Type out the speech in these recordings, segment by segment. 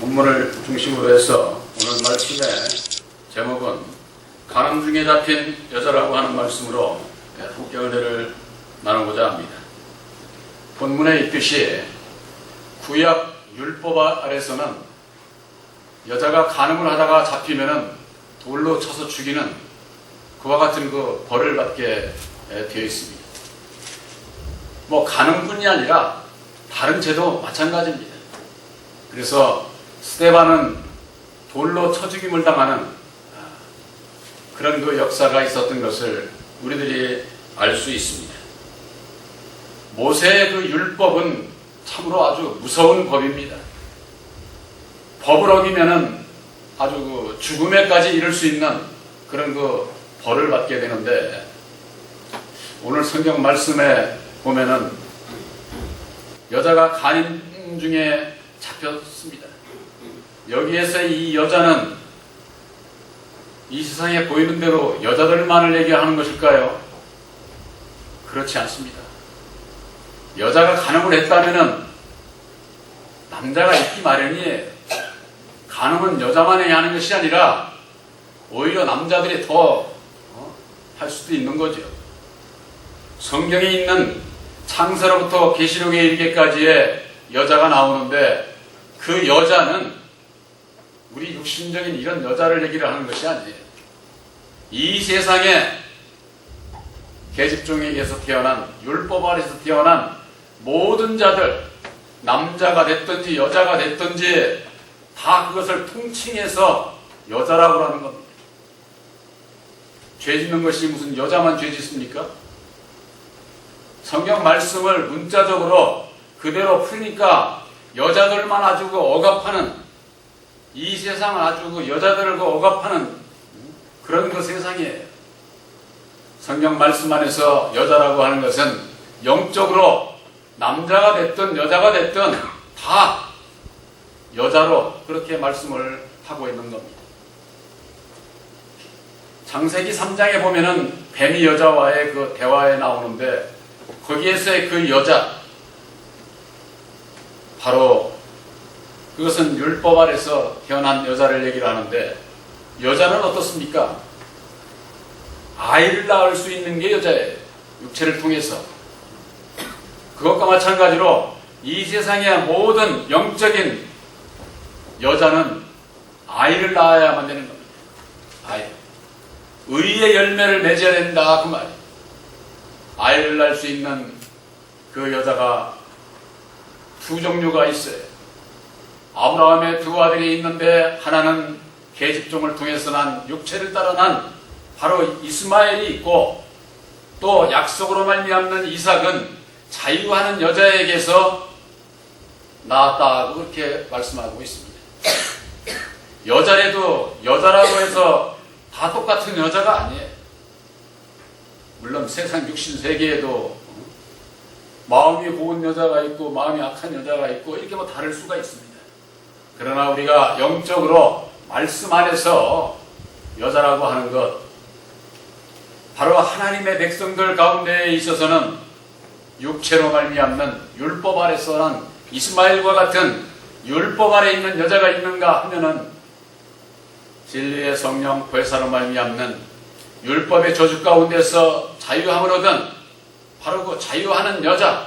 본문을 중심으로 해서 오늘 말씀의 제목은 가늠 중에 잡힌 여자라고 하는 말씀으로 함께 은혜를 나누고자 합니다. 본문에 있듯이 구약 율법 아래서는 여자가 간음을 하다가 잡히면은 돌로 쳐서 죽이는 그와 같은 그 벌을 받게 되어 있습니다. 뭐 간음뿐이 아니라 다른 죄도 마찬가지입니다. 그래서 스테반은 돌로 쳐 죽임을 당하는 그런 그 역사가 있었던 것을 우리들이 알 수 있습니다. 모세의 그 율법은 참으로 아주 무서운 법입니다. 법을 어기면은 아주 그 죽음에까지 이를 수 있는 그런 그 벌을 받게 되는데 오늘 성경 말씀에 보면은 여자가 간임 중에 잡혔습니다. 여기에서 이 여자는 이 세상에 보이는 대로 여자들만을 얘기하는 것일까요? 그렇지 않습니다. 여자가 간음을 했다면은 남자가 있기 마련이에요. 간음은 여자만이 하는 것이 아니라 오히려 남자들이 더 할 수도 있는 거죠. 성경에 있는 창세로부터 계시록에 이르기까지의 여자가 나오는데 그 여자는 우리 육신적인 이런 여자를 얘기를 하는 것이 아니에요. 이 세상에 계집종에게서 태어난 율법 아래서 태어난 모든 자들 남자가 됐든지 여자가 됐든지 다 그것을 통칭해서 여자라고 하는 겁니다. 죄 짓는 것이 무슨 여자만 죄 짓습니까? 성경 말씀을 문자적으로 그대로 풀니까 여자들만 아주 그 억압하는 이 세상은 아주 그 여자들을 그 억압하는 그런 그 세상이에요. 성경 말씀 안에서 여자라고 하는 것은 영적으로 남자가 됐든 여자가 됐든 다 여자로 그렇게 말씀을 하고 있는 겁니다. 장세기 3장에 보면은 뱀이 여자와의 그 대화에 나오는데 거기에서의 그 여자 바로 그것은 율법 아래서 태어난 여자를 얘기를 하는데 여자는 어떻습니까? 아이를 낳을 수 있는 게 여자예요. 육체를 통해서. 그것과 마찬가지로 이 세상의 모든 영적인 여자는 아이를 낳아야만 되는 겁니다. 아이. 의의 열매를 맺어야 된다. 그 말이에요. 아이를 낳을 수 있는 그 여자가 두 종류가 있어요. 아브라함의 두 아들이 있는데 하나는 계집종을 통해서 난 육체를 따라 난 바로 이스마엘이 있고 또 약속으로 말미암는 이삭은 자유하는 여자에게서 나왔다 그렇게 말씀하고 있습니다. 여자래도 여자라고 해서 다 똑같은 여자가 아니에요. 물론 세상 육신 세계에도 마음이 고운 여자가 있고 마음이 악한 여자가 있고 이렇게 뭐 다를 수가 있습니다. 그러나 우리가 영적으로 말씀 안에서 여자라고 하는 것 바로 하나님의 백성들 가운데에 있어서는 육체로 말미암는 율법 아래서는 이스마엘과 같은 율법 아래 있는 여자가 있는가 하면은 진리의 성령 괴사로 말미암는 율법의 저주 가운데서 자유함을 얻은 바로 그 자유하는 여자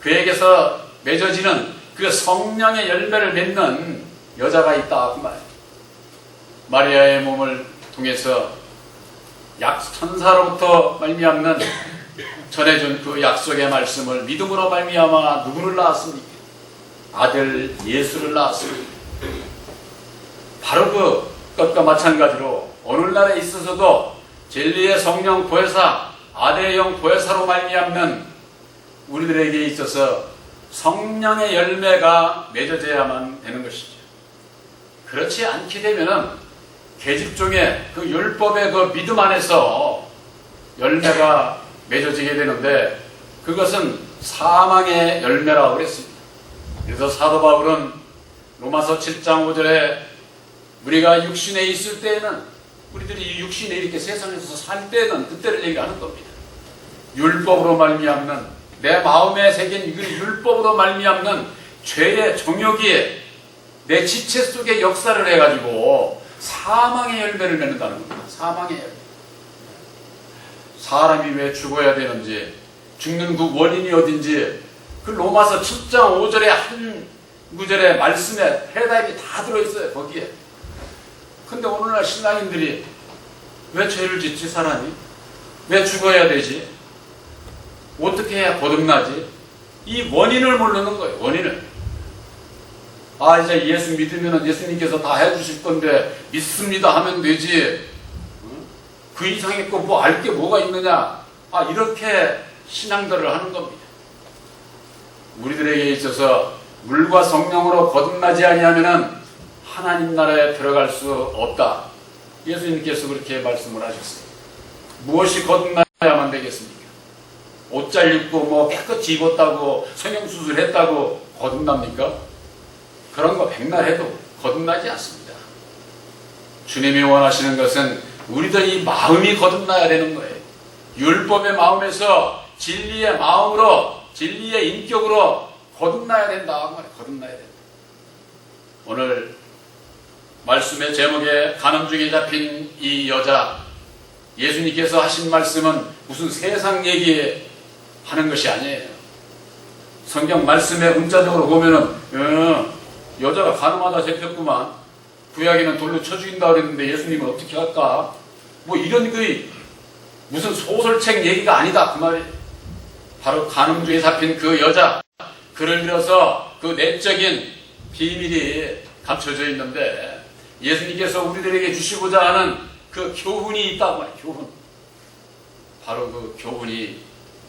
그에게서 맺어지는 그 성령의 열매를 맺는 여자가 있다 그 말. 마리아의 몸을 통해서 약 천사로부터 말미암는 전해준 그 약속의 말씀을 믿음으로 말미암아 누구를 낳았습니까? 아들 예수를 낳았습니다. 바로 그 것과 마찬가지로 오늘날에 있어서도 진리의 성령 보혜사 아들의 영 보혜사로 말미암는 우리들에게 있어서 성령의 열매가 맺어져야만 되는 것이죠. 그렇지 않게 되면은 계집종의 그 율법의 그 믿음 안에서 열매가 맺어지게 되는데 그것은 사망의 열매라고 그랬습니다. 그래서 사도 바울은 로마서 7장 5절에 우리가 육신에 있을 때에는 우리들이 육신에 이렇게 세상에서 살 때는 그때를 얘기하는 겁니다. 율법으로 말미암는 내 마음에 새긴 그 율법으로 말미암는 죄의 정욕이 내 지체 속에 역사를 해가지고 사망의 열매를 맺는다는 겁니다. 사망의 열매. 사람이 왜 죽어야 되는지, 죽는 그 원인이 어딘지, 그 로마서 7장 5절에 한 구절의 말씀에 해답이 다 들어있어요, 거기에. 근데 오늘날 신앙인들이 왜 죄를 짓지, 사람이? 왜 죽어야 되지? 어떻게 해야 거듭나지? 이 원인을 모르는 거예요, 원인을. 아, 이제 예수 믿으면 예수님께서 다 해주실 건데, 믿습니다 하면 되지. 응? 그 이상의 거 뭐 알 게 뭐가 있느냐? 아, 이렇게 신앙들을 하는 겁니다. 우리들에게 있어서 물과 성령으로 거듭나지 아니하면은 하나님 나라에 들어갈 수 없다. 예수님께서 그렇게 말씀을 하셨어요. 무엇이 거듭나야만 되겠습니까? 옷 잘 입고 뭐 깨끗이 입었다고 성형수술 했다고 거듭납니까? 그런 거 백날 해도 거듭나지 않습니다. 주님이 원하시는 것은 우리들 이 마음이 거듭나야 되는 거예요. 율법의 마음에서 진리의 마음으로 진리의 인격으로 거듭나야 된다. 그 말이에요. 거듭나야 된다. 오늘 말씀의 제목에 가늠 중에 잡힌 이 여자 예수님께서 하신 말씀은 무슨 세상 얘기 하는 것이 아니에요. 성경 말씀에 문자적으로 보면은 어, 여자가 가늠하다 잡혔구만. 구약에는 돌로 쳐 죽인다 그랬는데 예수님은 어떻게 할까? 뭐 이런 그 무슨 소설책 얘기가 아니다 그 말이에요. 바로 가늠 중에 잡힌 그 여자 그를 들어서 그 내적인 비밀이 감춰져 있는데 예수님께서 우리들에게 주시고자 하는 그 교훈이 있다고 말이에요. 교훈. 바로 그 교훈이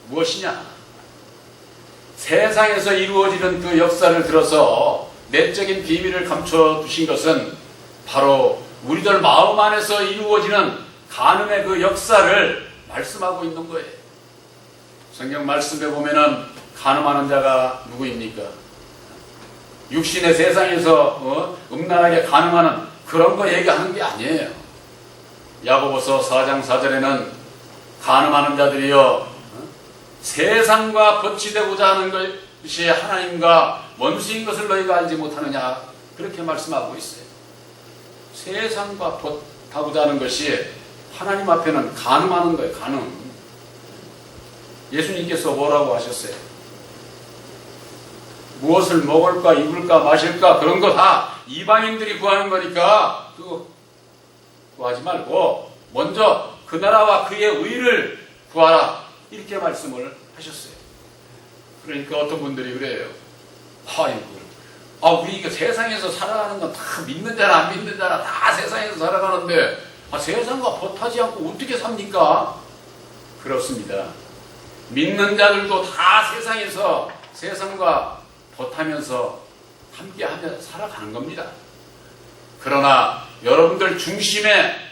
무엇이냐? 세상에서 이루어지는 그 역사를 들어서 내적인 비밀을 감춰 두신 것은 바로 우리들 마음 안에서 이루어지는 간음의 그 역사를 말씀하고 있는 거예요. 성경 말씀에 보면은 간음하는 자가 누구입니까? 육신의 세상에서 어? 음란하게 간음하는 그런 거 얘기하는 게 아니에요. 야고보서 4장 4절에는 간음하는 자들이여 어? 세상과 거치되고자 하는 것이 하나님과 원수인 것을 너희가 알지 못하느냐 그렇게 말씀하고 있어요. 세상과 벗하고자 하는 것이 하나님 앞에는 간음하는 거예요. 간음. 예수님께서 뭐라고 하셨어요? 무엇을 먹을까, 입을까, 마실까 그런 거 다 이방인들이 구하는 거니까 그거 구하지 말고 먼저 그 나라와 그의 의를 구하라 이렇게 말씀을 하셨어요. 그러니까 어떤 분들이 그래요. 아이고, 아 우리 이거 세상에서 살아가는 건 다 믿는 자나 안 믿는 자나 다 세상에서 살아가는데 아, 세상과 벗하지 않고 어떻게 삽니까? 그렇습니다. 믿는 자들도 다 세상에서 세상과 벗하면서 함께하며 살아가는 겁니다. 그러나 여러분들 중심에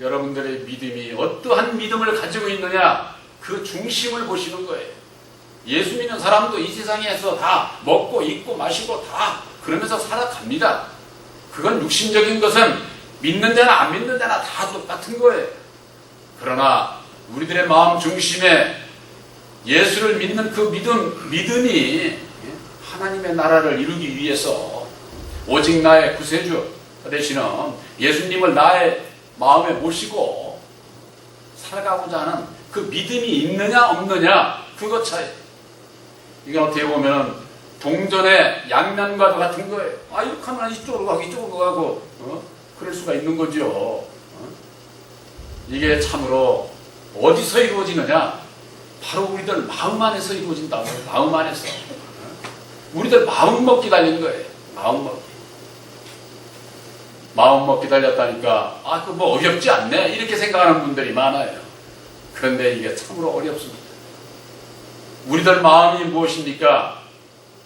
여러분들의 믿음이 어떠한 믿음을 가지고 있느냐 그 중심을 보시는 거예요. 예수 믿는 사람도 이 세상에서 다 먹고 입고 마시고 다 그러면서 살아갑니다. 그건 육신적인 것은 믿는 자나 안 믿는 자나 다 똑같은 거예요. 그러나 우리들의 마음 중심에 예수를 믿는 그 믿음, 믿음이 하나님의 나라를 이루기 위해서 오직 나의 구세주 되시는 예수님을 나의 마음에 모시고 살아가고자 하는 그 믿음이 있느냐 없느냐 그것 차이. 이건 어떻게 보면 동전의 양면과도 같은 거예요. 아 이렇게 하면 이쪽으로 가고 이쪽으로 가고 어? 그럴 수가 있는 거죠. 어? 이게 참으로 어디서 이루어지느냐? 바로 우리들 마음 안에서 이루어진다고 마음 안에서. 우리들 마음 먹기 달린 거예요. 마음 먹기. 마음 먹기 달렸다니까 아 그 뭐 어렵지 않네 이렇게 생각하는 분들이 많아요. 그런데 이게 참으로 어렵습니다. 우리들 마음이 무엇입니까?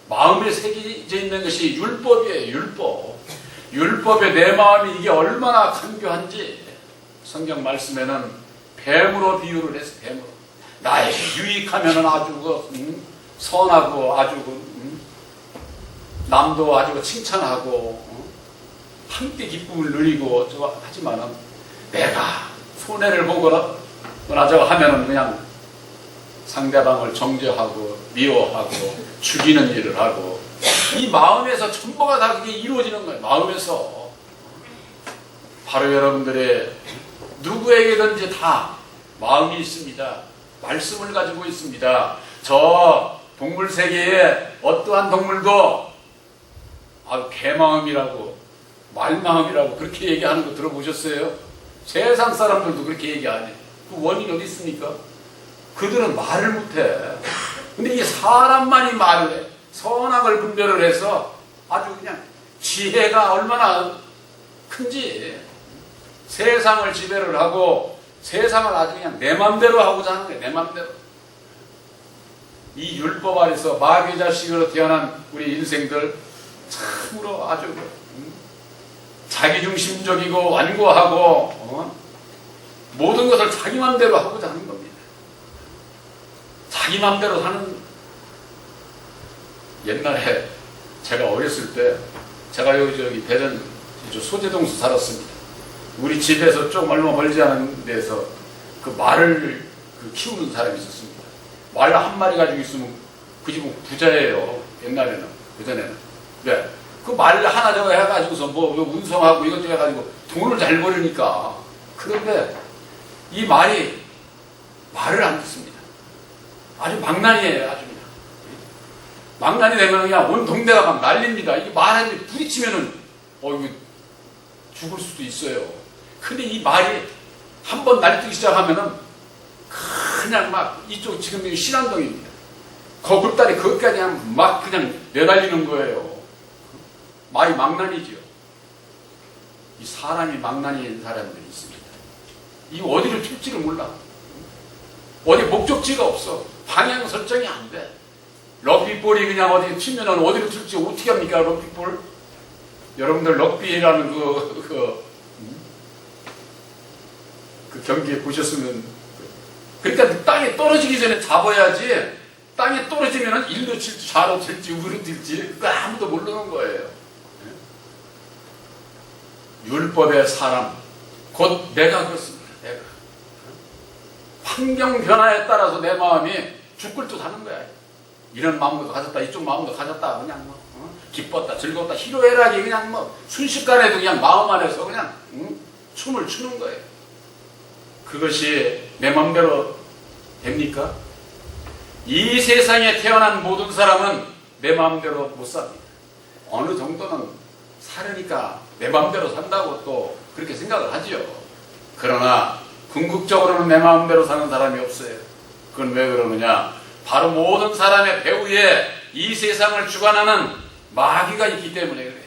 마음에 새겨져 있는 것이 율법이에요. 율법. 율법에 내 마음이 이게 얼마나 간교한지 성경 말씀에는 뱀으로 비유를 해서 뱀으로. 나에게 유익하면 아주 그, 음, 선하고 아주 그, 음, 남도 아주 그 칭찬하고 음, 함께 기쁨을 누리고 저 하지만은 내가 손해를 보거나 저거 하면은 그냥 상대방을 정죄하고 미워하고 죽이는 일을 하고 이 마음에서 전부가 다 그게 이루어지는 거예요. 마음에서 바로 여러분들의 누구에게든지 다 마음이 있습니다. 말씀을 가지고 있습니다. 저 동물 세계에 어떠한 동물도 아 개마음이라고 말마음이라고 그렇게 얘기하는 거 들어보셨어요? 세상 사람들도 그렇게 얘기 안 해. 그 원인이 어디 있습니까? 그들은 말을 못해. 근데 이 사람만이 말을 해. 선악을 분별을 해서 아주 그냥 지혜가 얼마나 큰지 세상을 지배를 하고 세상을 아주 그냥 내 맘대로 하고자 하는 거야. 내 맘대로. 이 율법 아래서 마귀 자식으로 태어난 우리 인생들 참으로 아주 음, 자기중심적이고 완고하고 어? 모든 것을 자기 맘대로 하고자 하는 겁니다. 자기 맘대로 사는 옛날에 제가 어렸을 때 제가 여기 저기 대전 저 소재동수 살았습니다. 우리 집에서 조금 얼마 멀지 않은 데서 그 말을 그 키우는 사람이 있었습니다. 말 한 마리 가지고 있으면 그 집은 부자예요. 옛날에는 그전에는. 네. 그 말 하나 저거 해가지고서 뭐 운송하고 이것저것 해가지고 돈을 잘 벌으니까. 그런데 이 말이 말을 안 듣습니다. 아주 망난이에요, 아주 그냥. 망난이 되면 그냥 온 동네가 막 난립니다. 이게 말하는데 부딪히면은, 어, 이거 죽을 수도 있어요. 근데 이 말이 한 번 날뛰기 시작하면은 그냥 막 이쪽 지금 신안동입니다. 거굴다리 거기까지 그냥 막 그냥 내달리는 거예요. 말이 망난이지요. 이 사람이 망난이인 사람들이 있습니다. 이 어디를 튈지를 몰라. 어디 목적지가 없어. 방향 설정이 안 돼. 럭비볼이 그냥 어디 튀면은 어디로 튈지 어떻게 합니까, 럭비볼? 여러분들 럭비라는 그, 그, 음? 그 경기에 보셨으면. 그러니까 땅에 떨어지기 전에 잡아야지. 땅에 떨어지면은 일로 칠지, 좌로 칠지, 우로 칠지, 아무도 모르는 거예요. 율법의 사람, 곧 내가 그렇습니다. 내가. 환경 변화에 따라서 내 마음이 죽을 듯 하는 거야. 이런 마음도 가졌다, 이쪽 마음도 가졌다, 그냥 뭐, 어? 기뻤다, 즐거웠다, 희로애락이 그냥 뭐, 순식간에도 그냥 마음 안에서 그냥, 응? 춤을 추는 거예요. 그것이 내 마음대로 됩니까? 이 세상에 태어난 모든 사람은 내 마음대로 못 삽니다. 어느 정도는 살으니까 내 마음대로 산다고 또 그렇게 생각을 하지요. 그러나 궁극적으로는 내 마음대로 사는 사람이 없어요. 그건 왜 그러느냐? 바로 모든 사람의 배후에 이 세상을 주관하는 마귀가 있기 때문에 그래요.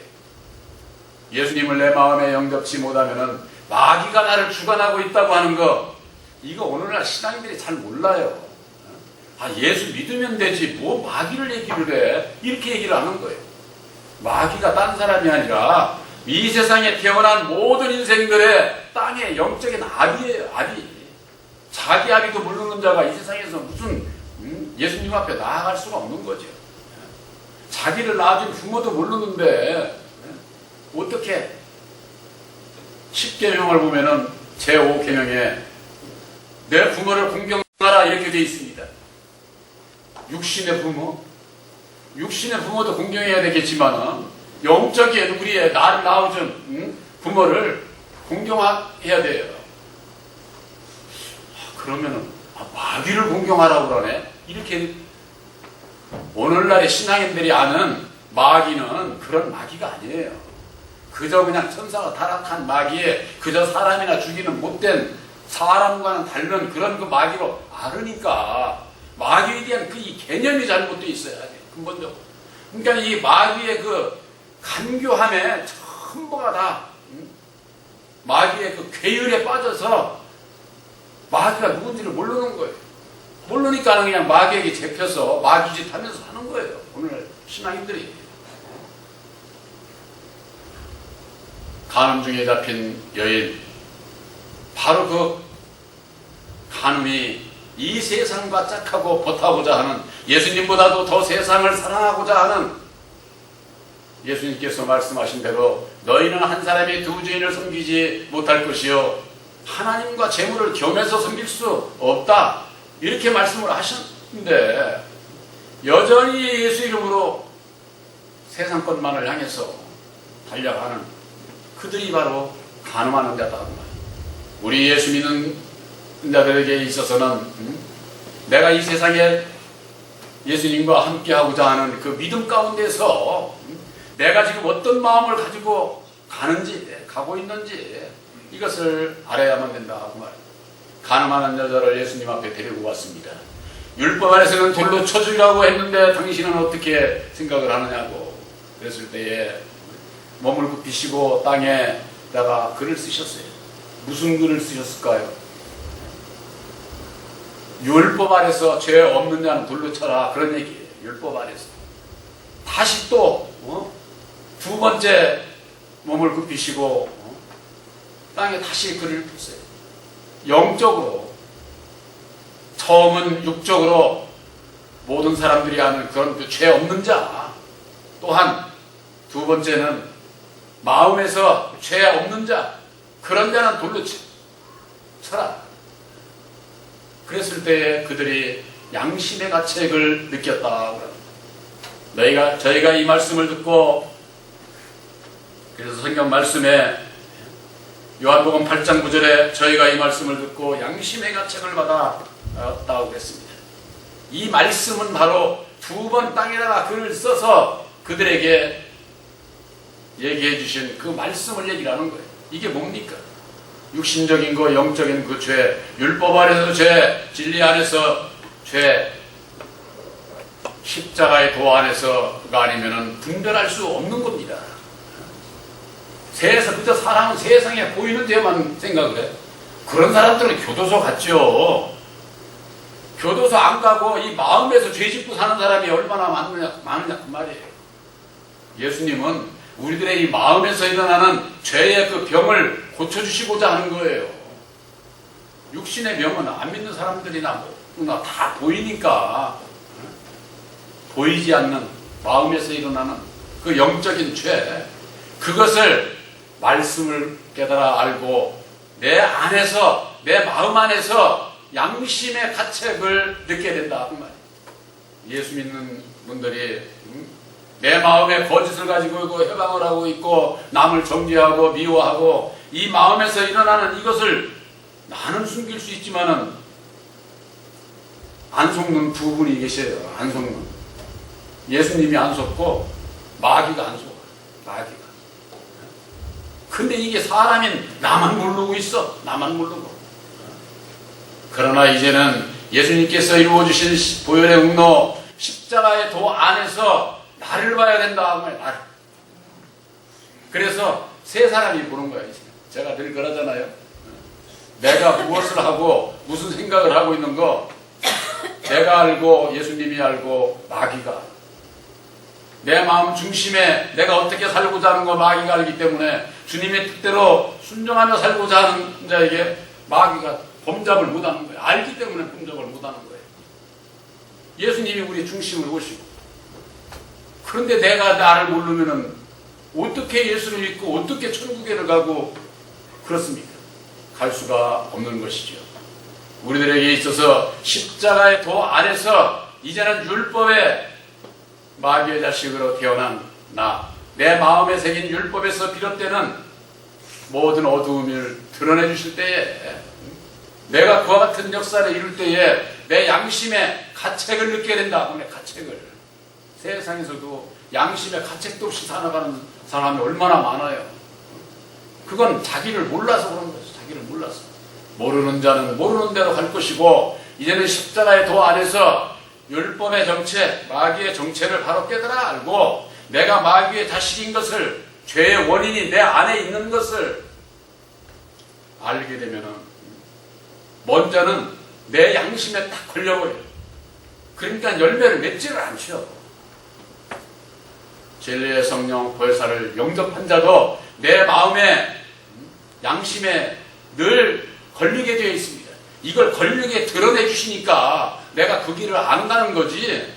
예수님을 내 마음에 영접치 못하면은 마귀가 나를 주관하고 있다고 하는 거 이거 오늘날 신앙인들이 잘 몰라요. 아 예수 믿으면 되지 뭐 마귀를 얘기를 해 이렇게 얘기를 하는 거예요. 마귀가 딴 사람이 아니라 이 세상에 태어난 모든 인생들의 땅의 영적인 아비예요, 아비. 자기 아비도 모르는 자가 이 세상에서 무슨 음? 예수님 앞에 나아갈 수가 없는 거죠. 자기를 낳아준 부모도 모르는데 어떻게 10계명을 보면은 제5계명에 내 부모를 공경하라 이렇게 되어 있습니다. 육신의 부모, 육신의 부모도 공경해야 되겠지만은 영적인 우리의 나를 낳아준 응? 부모를 공경해야 돼요. 아, 그러면은 아, 마귀를 공경하라고 그러네. 이렇게 오늘날의 신앙인들이 아는 마귀는 그런 마귀가 아니에요. 그저 그냥 천사가 타락한 마귀에 그저 사람이나 죽이는 못된 사람과는 다른 그런 그 마귀로 아르니까 마귀에 대한 그 이 개념이 잘못되어 있어야 돼. 근본적으로. 그러니까 이 마귀의 그 간교함에 전부가 다 음? 마귀의 그 괴율에 빠져서 마귀가 누군지를 모르는 거예요. 모르니까 그냥 마귀에게 잡혀서 마귀짓 하면서 하는 거예요. 오늘 신앙인들이. 간음 중에 잡힌 여인. 바로 그 간음이 이 세상과 짝하고 버타고자 하는 예수님보다도 더 세상을 사랑하고자 하는 예수님께서 말씀하신 대로 너희는 한 사람이 두 주인을 섬기지 못할 것이요. 하나님과 재물을 겸해서 섬길 수 없다. 이렇게 말씀을 하셨는데 여전히 예수 이름으로 세상 것만을 향해서 달려가는 그들이 바로 가늠하는 자다. 우리 예수 믿는 자들에게 있어서는 음, 내가 이 세상에 예수님과 함께하고자 하는 그 믿음 가운데서 음, 내가 지금 어떤 마음을 가지고 가는지 가고 있는지 이것을 알아야만 된다 그 말. 가늠하는 여자를 예수님 앞에 데리고 왔습니다. 율법 안에서는 돌로 쳐주려고 했는데 당신은 어떻게 생각을 하느냐고 그랬을 때에 몸을 굽히시고 땅에다가 글을 쓰셨어요. 무슨 글을 쓰셨을까요? 율법 안에서 죄 없는 자는 돌로 쳐라 그런 얘기예요. 율법 안에서 다시 또 어? 두 번째 몸을 굽히시고 어? 땅에 다시 글을 썼어요. 영적으로 처음은 육적으로 모든 사람들이 아는 그런 그 죄 없는 자 또한 두 번째는 마음에서 죄 없는 자 그런 자는 돌로 치- 쳐라 그랬을 때 그들이 양심의 가책을 느꼈다 너희가 저희가 이 말씀을 듣고 그래서 성경 말씀에 요한복음 8장 9절에 저희가 이 말씀을 듣고 양심의 가책을 받았다고 그랬습니다. 이 말씀은 바로 두 번 땅에다가 글을 써서 그들에게 얘기해 주신 그 말씀을 얘기하는 거예요. 이게 뭡니까? 육신적인 거, 영적인 그 죄, 율법 안에서 죄, 진리 안에서 죄, 십자가의 도 안에서가 아니면은 분별할 수 없는 겁니다. 세상 그저 사람은 세상에 보이는 죄만 생각을 해. 그런 사람들은 교도소 갔죠. 교도소 안 가고 이 마음에서 죄 짓고 사는 사람이 얼마나 많느냐, 많으냐 그 말이에요. 예수님은 우리들의 이 마음에서 일어나는 죄의 그 병을 고쳐주시고자 하는 거예요. 육신의 병은 안 믿는 사람들이나 뭐나 다 보이니까 보이지 않는 마음에서 일어나는 그 영적인 죄 그것을 말씀을 깨달아 알고 내 안에서 내 마음 안에서 양심의 가책을 느끼게 된다 그 말이에요. 예수 믿는 분들이 음, 내 마음에 거짓을 가지고 있고 해방을 하고 있고 남을 정죄하고 미워하고 이 마음에서 일어나는 이것을 나는 숨길 수 있지만은 안 속는 두 분이 계셔요. 안 속는 예수님이 안 속고 마귀가 안 속아. 마귀가. 근데 이게 사람인 나만 모르고 있어. 나만 모르고. 그러나 이제는 예수님께서 이루어주신 보혈의 응로 십자가의 도 안에서 나를 봐야 된다. 나를. 그래서 세 사람이 보는 거야. 이제. 제가 늘 그러잖아요. 내가 무엇을 하고 무슨 생각을 하고 있는 거 내가 알고 예수님이 알고 마귀가 내 마음 중심에 내가 어떻게 살고자 하는 거 마귀가 알기 때문에 주님의 뜻대로 순종하며 살고자 하는 자에게 마귀가 범잡을 못하는 거예요. 알기 때문에 범잡을 못하는 거예요. 예수님이 우리 중심을 오시고 그런데 내가 나를 모르면은 어떻게 예수를 믿고 어떻게 천국에를 가고 그렇습니까? 갈 수가 없는 것이죠. 우리들에게 있어서 십자가의 도 안에서 이제는 율법의 마귀의 자식으로 태어난 나, 내 마음에 새긴 율법에서 비롯되는 모든 어두움을 드러내 주실 때에 내가 그와 같은 역사를 이룰 때에 내 양심의 가책을 느끼게 된다. 내 가책을. 세상에서도 양심의 가책도 없이 살아가는 사람이 얼마나 많아요. 그건 자기를 몰라서 그런 거죠. 자기를 몰라서. 모르는 자는 모르는 대로 갈 것이고 이제는 십자가의 도 안에서 율법의 정체, 마귀의 정체를 바로 깨달아 알고 내가 마귀의 자식인 것을 죄의 원인이 내 안에 있는 것을 알게 되면은 먼저는 내 양심에 딱 걸려버려요. 그러니까 열매를 맺지를 않죠. 진리의 성령 벌사를 영접한 자도 내 마음에 양심에 늘 걸리게 되어 있습니다. 이걸 걸리게 드러내 주시니까 내가 그 길을 안다는 거지.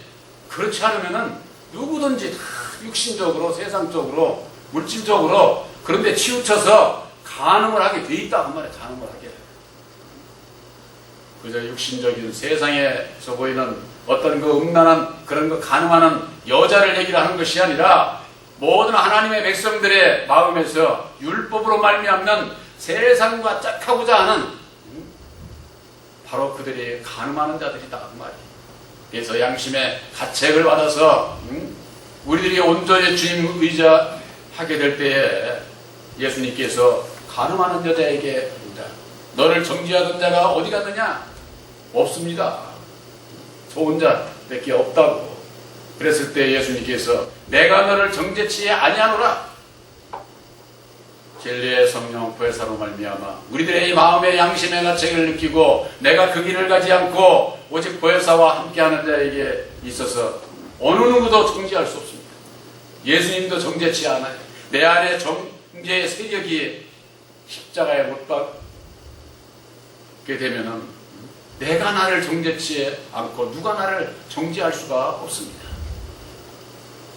그렇지 않으면은 누구든지 다 육신적으로, 세상적으로, 물질적으로 그런데 치우쳐서 간음을 하게 돼 있다 그 말이야. 간음을 하게. 그저 육신적인 세상에서 보이는 어떤 그 음란한 그런 거 가능한 여자를 얘기를 하는 것이 아니라 모든 하나님의 백성들의 마음에서 율법으로 말미암는 세상과 짝하고자 하는 음, 바로 그들이 가늠하는 자들이다 그 말이에요. 그래서 양심의 가책을 받아서 음, 우리들이 온전히 주님 의지하게 될 때에 예수님께서 가늠하는 여자에게 묻다. 너를 정죄하던 자가 어디 갔느냐? 없습니다. 좋은 자밖에 없다고. 그랬을 때 예수님께서 내가 너를 정죄치 아니하노라. 진리의 성령 부회사로 말미암아 우리들의 이 마음의 양심의 가책을 느끼고 내가 그 길을 가지 않고 오직 부회사와 함께하는 자에게 있어서 어느 누구도 정죄할 수 없습니다. 예수님도 정죄치 않아요. 내 안에 정죄의 세력이 십자가에 못 박게 되면은 내가 나를 정죄치 않고 누가 나를 정죄할 수가 없습니다.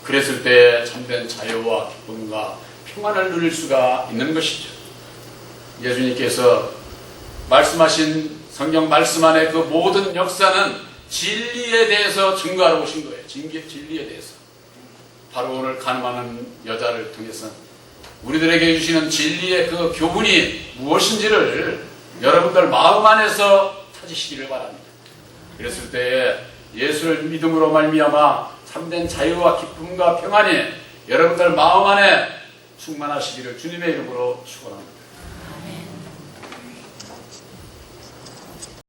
그랬을 때 참된 자유와 기쁨과 평안을 누릴 수가 있는 것이죠. 예수님께서 말씀하신 성경 말씀 안에 그 모든 역사는 진리에 대해서 증거하러 오신 거예요. 진리, 진리에 대해서. 바로 오늘 가늠하는 여자를 통해서 우리들에게 주시는 진리의 그 교훈이 무엇인지를 여러분들 마음 안에서 찾으시기를 바랍니다. 그랬을 때에 예수를 믿음으로 말미암아 참된 자유와 기쁨과 평안이 여러분들 마음 안에 충만하시기를 주님의 이름으로 축원합니다.